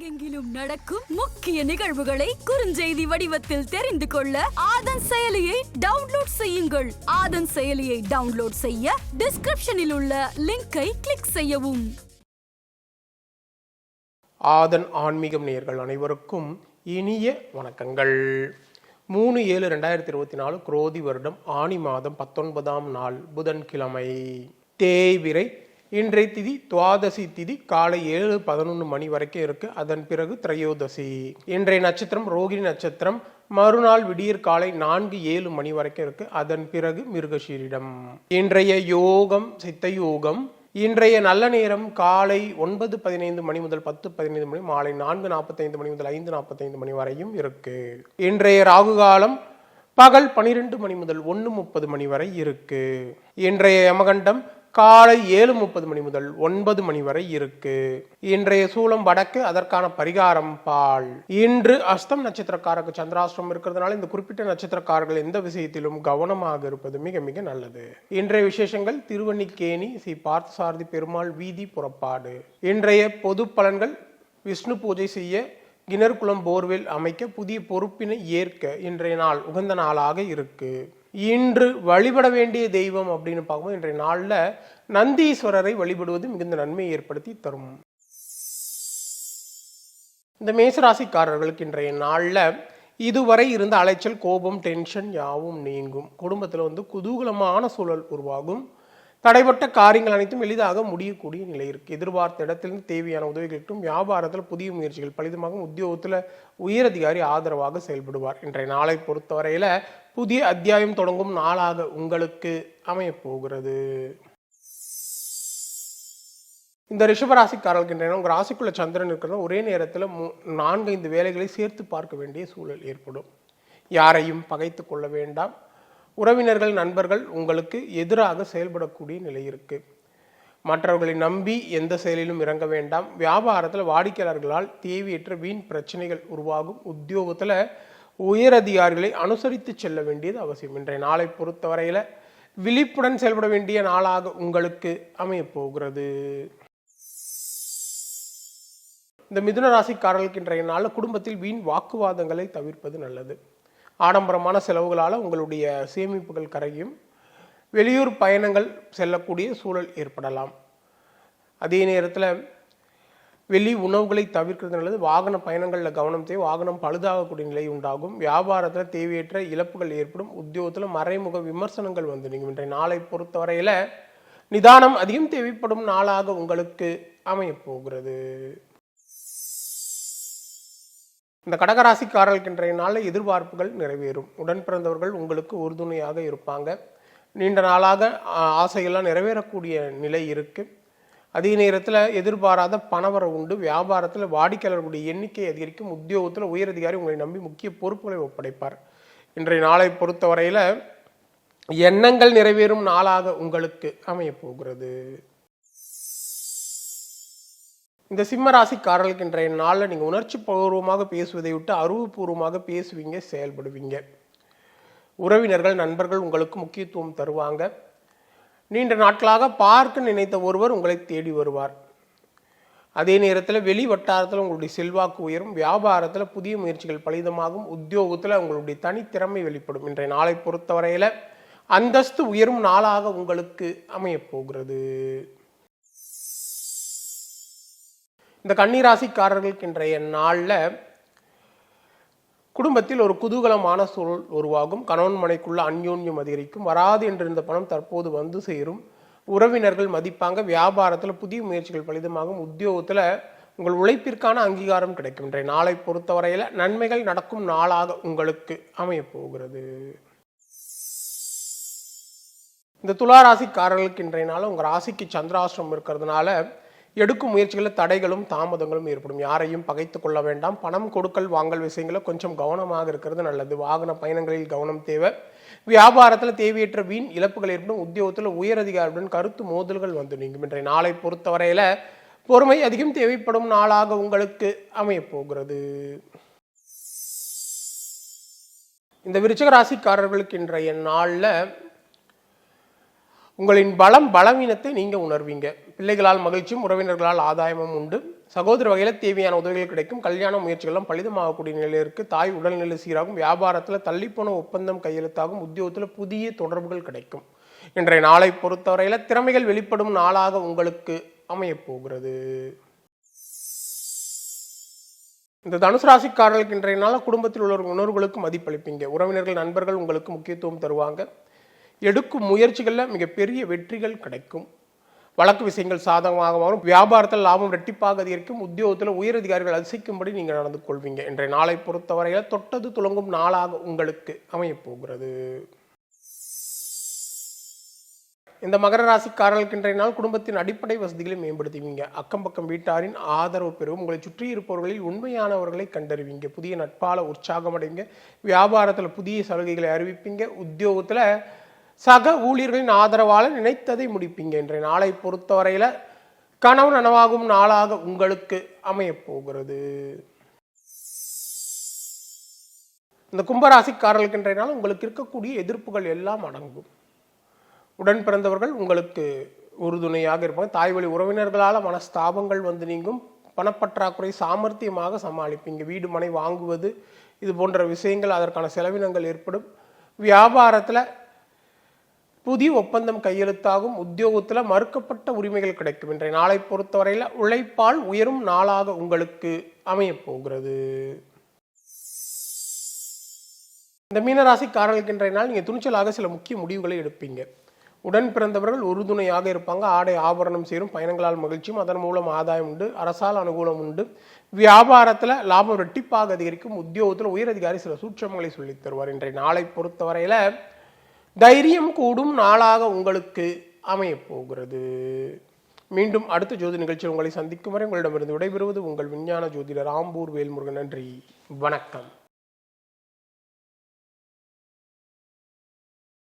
உலகெங்கிலும் நடக்கும் முக்கிய நிகழ்வுகளை குறுஞ்செய்தி வடிவத்தில் தெரிந்து கொள்ள ஆதன் செயலியை டவுன்லோட் செய்யுங்கள். ஆதன் செயலியை டவுன்லோட் செய்ய டிஸ்கிரிப்ஷனில் உள்ள லிங்கை கிளிக் செய்யவும். ஆதன் ஆன்மீகம் நேயர்கள் அனைவருக்கும் இனிய வணக்கங்கள். மூணு ஏழு ரெண்டாயிரத்தி இருபத்தி நாலு குரோதி வருடம் ஆனி மாதம் பத்தொன்பதாம் நாள் புதன்கிழமை. தேய்விரை இன்றைய திதி துவாதசி திதி காலை ஏழு பதினொன்று மணி வரைக்கும் இருக்கு. அதன் பிறகு திரையோதசி. இன்றைய நட்சத்திரம் ரோகிணி நட்சத்திரம். மறுநாள் விடியற் காலை நான்கு ஏழு மணி வரைக்கும் இருக்கு. அதன் பிறகு மிருகஷீரிடம் இன்றைய யோகம் சித்த யோகம் இன்றைய நல்ல நேரம் காலை ஒன்பது பதினைந்து மணி முதல் பத்து பதினைந்து மணி மாலை நான்கு நாற்பத்தைந்து மணி முதல் ஐந்து நாற்பத்தைந்து மணி வரையும் இருக்கு. இன்றைய ராகு காலம் பகல் பனிரெண்டு மணி முதல் ஒன்று முப்பது மணி வரை இருக்கு. இன்றைய யமகண்டம் காலை ஏழு முப்பது மணி முதல் ஒன்பது மணி வரை இருக்கு. இன்றைய சூலம் வடக்கு அதற்கான பரிகாரம் பால். இன்று அஸ்தம் நட்சத்திரக்காரருக்கு சந்திராஷ்டிரம் இருக்கிறதுனால இந்த குறிப்பிட்ட நட்சத்திரக்காரர்கள் எந்த விஷயத்திலும் கவனமாக இருப்பது மிக மிக நல்லது. இன்றைய விசேஷங்கள் திருவண்ணிக்கேணி ஸ்ரீ பார்த்தசாரதி பெருமாள் வீதி புறப்பாடு. இன்றைய பொது பலன்கள் விஷ்ணு பூஜை செய்ய கிணறுகுளம் போர்வெல் அமைக்க புதிய பொறுப்பினை ஏற்க இன்றைய நாள் உகந்த நாளாக இருக்குது இன்று வழிபட வேண்டிய தெய்வம் அப்படின்னு பார்க்கும்போது இன்றைய நாளில் நந்தீஸ்வரரை வழிபடுவது மிகுந்த நன்மையை ஏற்படுத்தி தரும். இந்த மேசராசிக்காரர்களுக்கு இன்றைய நாளில் இதுவரை இருந்த அலைச்சல் கோபம் டென்ஷன் யாவும் நீங்கும். குடும்பத்தில் வந்து குதூகலமான சூழல் உருவாகும். தடைப்பட்ட காரியங்கள் அனைத்தும் எளிதாக முடியக்கூடிய நிலை இருக்கு. எதிர்பார்த்த இடத்திலிருந்து தேவையான உதவிகளுக்கும் வியாபாரத்தில் புதிய முயற்சிகள் பலிதமாகவும் உத்தியோகத்தில் உயரதிகாரி ஆதரவாக செயல்படுவார். இன்றைய நாளை பொறுத்தவரையில் புதிய அத்தியாயம் தொடங்கும் நாளாக உங்களுக்கு அமையப்போகிறது இந்த ரிஷபராசிக்காரர்களுக்கு இன்றைய உங்கள் ராசிக்குள்ள சந்திரன் இருக்கிறது ஒரே நேரத்தில் மூ நான்கைந்து வேலைகளை சேர்த்து பார்க்க வேண்டிய சூழல் ஏற்படும். யாரையும் பகைத்து கொள்ள வேண்டாம். உறவினர்கள் நண்பர்கள் உங்களுக்கு எதிராக செயல்படக்கூடிய நிலை இருக்கு. மற்றவர்களை நம்பி எந்த செயலிலும் இறங்க வேண்டாம். வியாபாரத்தில் வாடிக்கையாளர்களால் தேவையற்ற வீண் பிரச்சனைகள் உருவாகும். உத்தியோகத்தில் உயரதிகாரிகளை அனுசரித்து செல்ல வேண்டியது அவசியம். இன்றைய நாளை பொறுத்தவரையில் விழிப்புடன் செயல்பட வேண்டிய நாளாக உங்களுக்கு அமையப் போகிறது. இந்த மிதுன ராசிக்காரர்களுக்கு இன்றைய நாளில் குடும்பத்தில் வீண் வாக்குவாதங்களை தவிர்ப்பது நல்லது. ஆடம்பரமான செலவுகளால் உங்களுடைய சேமிப்புகள் கரையும். வெளியூர் பயணங்கள் செல்லக்கூடிய சூழல் ஏற்படலாம். அதே நேரத்தில் வெளி உணவுகளை தவிர்க்கிறது நல்லது. வாகன பயணங்களில் கவனம் தேவை. வாகனம் பழுதாகக்கூடிய நிலை உண்டாகும். வியாபாரத்தில் தேவையற்ற இழப்புகள் ஏற்படும். உத்தியோகத்தில் மறைமுக விமர்சனங்கள் வந்து நீங்கள் இன்றைய நாளை பொறுத்தவரையில் நிதானம் அதிகம் தேவைப்படும் நாளாக உங்களுக்கு அமையப் போகிறது. இந்த கடகராசிக்காரர்களுக்கு இன்றைய நாளில் எதிர்பார்ப்புகள் நிறைவேறும். உடன் பிறந்தவர்கள் உங்களுக்கு உறுதுணையாக இருப்பாங்க. நீண்ட நாளாக ஆ, ஆசைகள்லாம் நிறைவேறக்கூடிய நிலை இருக்கு. அதே நேரத்தில் எதிர்பாராத பணவரம் உண்டு. வியாபாரத்தில் வாடிக்கையாளர்களுடைய எண்ணிக்கை அதிகரிக்கும். உத்தியோகத்தில் உயரதிகாரி உங்களை நம்பி முக்கிய பொறுப்புகளை ஒப்படைப்பார். இன்றைய நாளை பொறுத்தவரையில் எண்ணங்கள் நிறைவேறும். நாளாக உங்களுக்கு அமையப் போகிறது. இந்த சிம்ம ராசிக்காரர்களுக்கு இன்றைய நாளில் நீங்கள் உணர்ச்சி பூர்வமாக பேசுவதை விட்டு அறிவுபூர்வமாக பேசுவீங்க செயல்படுவீங்க. உறவினர்கள் நண்பர்கள் உங்களுக்கு முக்கியத்துவம் தருவாங்க. நீண்ட நாட்களாக பார்க்க நினைத்த ஒருவர் உங்களை தேடி வருவார். அதே நேரத்தில் வெளி வட்டாரத்தில் உங்களுடைய செல்வாக்கு உயரும். வியாபாரத்தில் புதிய முயற்சிகள் பலிதமாகும். உத்தியோகத்தில் உங்களுடைய தனித்திறமை வெளிப்படும். இன்றைய நாளை பொறுத்தவரையில் அந்தஸ்து உயரும் நாளாக உங்களுக்கு அமையப்போகிறது. இந்த கன்னிராசிக்காரர்களுக்கு இன்றைய நாளில் குடும்பத்தில் ஒரு குதூகலமான சூழல் உருவாகும். கணவன் மனைக்குள்ள அந்யோன்யம் அதிகரிக்கும். வராது என்றிருந்த பணம் தற்போது வந்து சேரும். உறவினர்கள் மதிப்பாங்க. வியாபாரத்தில் புதிய முயற்சிகள் பலிதமாகும். உத்தியோகத்தில் உங்கள் உழைப்பிற்கான அங்கீகாரம் கிடைக்கும். இன்றைய நாளை பொறுத்தவரையில் நன்மைகள் நடக்கும் நாளாக உங்களுக்கு அமையப்போகிறது. இந்த துளாராசிக்காரர்களுக்கு இன்றைய நாள் உங்கள் ராசிக்கு சந்திராசிரம் இருக்கிறதுனால எடுக்கும் முயற்சிகளில் தடைகளும் தாமதங்களும் ஏற்படும். யாரையும் பகைத்து கொள்ள வேண்டாம். பணம் கொடுக்கல் வாங்கல் விஷயங்களில் கொஞ்சம் கவனமாக இருக்கிறது நல்லது. வாகன பயணங்களில் கவனம் தேவை. வியாபாரத்தில் தேவையற்ற வீண் இழப்புகள் ஏற்படும். உத்தியோகத்தில் உயரதிகாரியுடன் கருத்து மோதல்கள் வந்து நீங்கும். இன்றைய நாளை பொறுத்தவரையில் பொறுமை அதிகம் தேவைப்படும் நாளாக உங்களுக்கு அமையப்போகிறது இந்த விருச்சக ராசிக்காரர்களுக்கு இன்றைய நாளில் உங்களின் பலம் பலவீனத்தை நீங்கள் உணர்வீங்க. பிள்ளைகளால் மகிழ்ச்சியும் உறவினர்களால் ஆதாயமும் உண்டு. சகோதர வகையில் தேவையான உதவிகள் கிடைக்கும். கல்யாண முயற்சிகளும் பலிதமாகக்கூடிய நிலையில் தாய் உடல்நிலை சீராகும். வியாபாரத்தில் தள்ளிப்போன ஒப்பந்தம் கையெழுத்தாகும். உத்தியோகத்தில் புதிய தொடர்புகள் கிடைக்கும். இன்றைய நாளை பொறுத்தவரையில் திறமைகள் வெளிப்படும் நாளாக உங்களுக்கு அமையப்போகிறது. இந்த தனுசு ராசிக்காரர்களுக்கு இன்றைய நாள் குடும்பத்தில் உள்ள உணர்வுகளுக்கு மதிப்பளிப்பீங்க. உறவினர்கள் நண்பர்கள் உங்களுக்கு முக்கியத்துவம் தருவாங்க. எடுக்கும் முயற்சிகளில் மிகப்பெரிய வெற்றிகள் கிடைக்கும். வழக்கு விஷயங்கள் சாதகமாக வரும் வியாபாரத்தில் லாபம் ரெட்டிப்பாக அதிகரிக்கும். உத்தியோகத்தில் உயரதிகாரிகள் அதிசயிக்கும்படி நீங்கள் நடந்து கொள்வீங்க. இன்றைய நாளை பொறுத்தவரையில் தொட்டது துளங்கும் நாளாக உங்களுக்கு அமையப்போகிறது. இந்த மகர ராசிக்காரர்களுக்கு இன்றைய நாள் குடும்பத்தின் அடிப்படை வசதிகளை மேம்படுத்துவீங்க. அக்கம் பக்கம் வீட்டாரின் ஆதரவு பெறும். உங்களை சுற்றி இருப்பவர்களில் உண்மையானவர்களை கண்டறிவீங்க. புதிய நட்பால உற்சாகம் அடைவீங்க வியாபாரத்தில் புதிய சலுகைகளை அறிவிப்பீங்க. உத்தியோகத்தில் சக ஊழியர்களின் ஆதரவால் நினைத்ததை முடிப்பீங்க இன்றைய நாளை பொறுத்தவரையில கனவு நனவாகும் நாளாக உங்களுக்கு அமையப் போகிறது. இந்த கும்பராசிக்காரர்களுக்கு இன்றைய நாள் உங்களுக்கு இருக்கக்கூடிய எதிர்ப்புகள் எல்லாம் அடங்கும். உடன் பிறந்தவர்கள் உங்களுக்கு உறுதுணையாக இருப்பாங்க. தாய்வழி உறவினர்களால் மனஸ்தாபங்கள் வந்து நீங்கும். பணப்பற்றாக்குறை சாமர்த்தியமாக சமாளிப்பீங்க. வீடு மனை வாங்குவது இது போன்ற விஷயங்கள் அதற்கான செலவினங்கள் ஏற்படும். வியாபாரத்தில் புதிய ஒப்பந்தம் கையெழுத்தாகும் உத்தியோகத்தில் மறுக்கப்பட்ட உரிமைகள் கிடைக்கும். இன்றைய நாளை பொறுத்தவரையில் உழைப்பால் உயரும் நாளாக உங்களுக்கு அமையப்போகிறது இந்த மீனராசிக்காரர்களுக்கு இன்றைய நாள் நீங்கள் துணிச்சலாக சில முக்கிய முடிவுகளை எடுப்பீங்க. உடன் பிறந்தவர்கள் உறுதுணையாக இருப்பாங்க. ஆடை ஆபரணம் சேரும் பயணங்களால் மகிழ்ச்சியும் அதன் மூலம் ஆதாயம் உண்டு அரசால் அனுகூலம் உண்டு. வியாபாரத்தில் லாபம் ரெட்டிப்பாக அதிகரிக்கும் உத்தியோகத்தில் உயரதிகாரி சில சூட்சமங்களை சொல்லித் தருவார். இன்றைய நாளை பொறுத்தவரையில் தைரியம் கூடும் நாளாக உங்களுக்கு அமையப் போகிறது மீண்டும் அடுத்த ஜோதி நிகழ்ச்சியில் உங்களை சந்திக்கும் வரை உங்களிடமிருந்து விடைபெறுவது உங்கள் விஞ்ஞான ஜோதிடர் ஆம்பூர் வேல்முருகன். நன்றி. வணக்கம்.